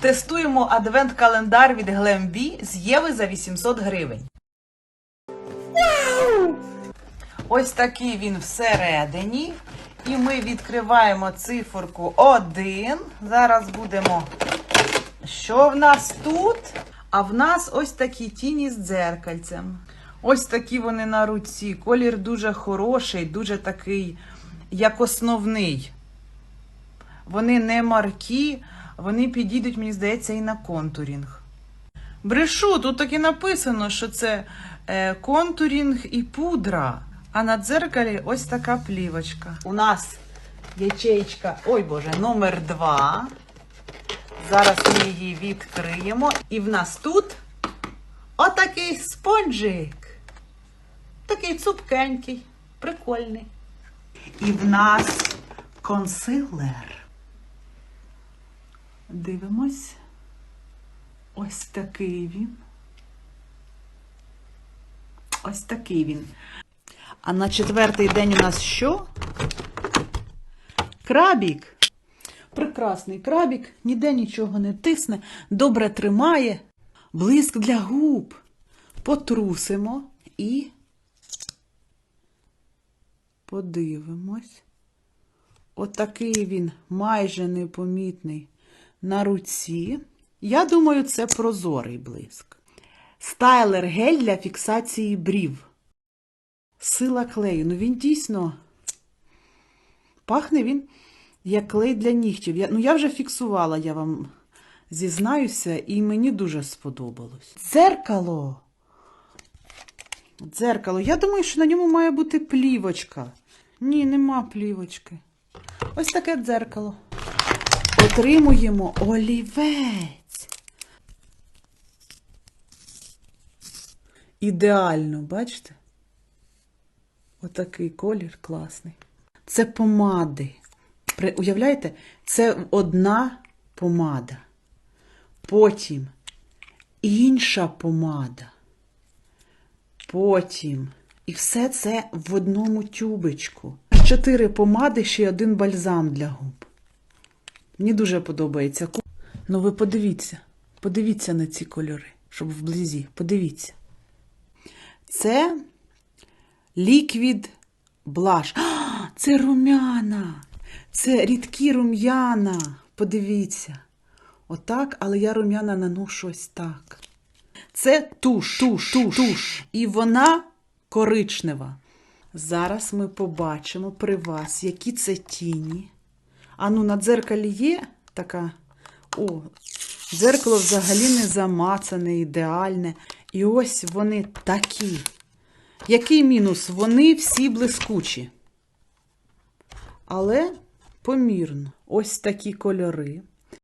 Тестуємо адвент-календар від Glamb з Єви за 800 гривень. Ось такий він всередині. І ми відкриваємо циферку 1. Зараз будемо. Що в нас тут? А в нас ось такі тіні з дзеркальцем. Ось такі вони на руці. Колір дуже хороший, дуже такий, як основний. Вони не маркі, вони підійдуть, мені здається, і на контурінг. Брешу, тут так і написано, що це е, контурінг і пудра. А на дзеркалі ось така плівочка. У нас ячеєчка, ой Боже, номер 2. Зараз ми її відкриємо. І в нас тут отакий спонжик. Такий цупкенький, прикольний. І в нас консилер. Дивимось. Ось такий він. Ось такий він. А на четвертий день у нас що? Крабік. Прекрасний крабік, ніде нічого не тисне, добре тримає. Блиск для губ. Потрусимо і подивимось. Отакий він майже непомітний на руці. Я думаю, це прозорий блиск. Стайлер гель для фіксації брів. Сила клею. Ну він дійсно пахне він як клей для нігтів. Я, ну я вже фіксувала, я вам зізнаюся, і мені дуже сподобалось. Дзеркало. Дзеркало. Я думаю, що на ньому має бути плівочка. Ні, нема плівочки. Ось таке дзеркало. Отримуємо олівець. Ідеально, бачите? Отакий колір класний. Це помади. Уявляєте, це одна помада. Потім інша помада. Потім. І все це в одному тюбичку. Чотири помади, ще один бальзам для губ. Мені дуже подобається. Ну, ви подивіться, подивіться на ці кольори, щоб вблизі. Подивіться. Це ліквід блаш. А, це румяна. Це рідкі рум'яна. Подивіться. Отак, але я рум'яна наношу ось так. Це туш, туш, туш, туш. І вона коричнева. Зараз ми побачимо при вас, які це тіні. А ну, на дзеркалі є така. О, дзеркало взагалі не замацане, ідеальне. І ось вони такі. Який мінус? Вони всі блискучі. Але помірно. Ось такі кольори.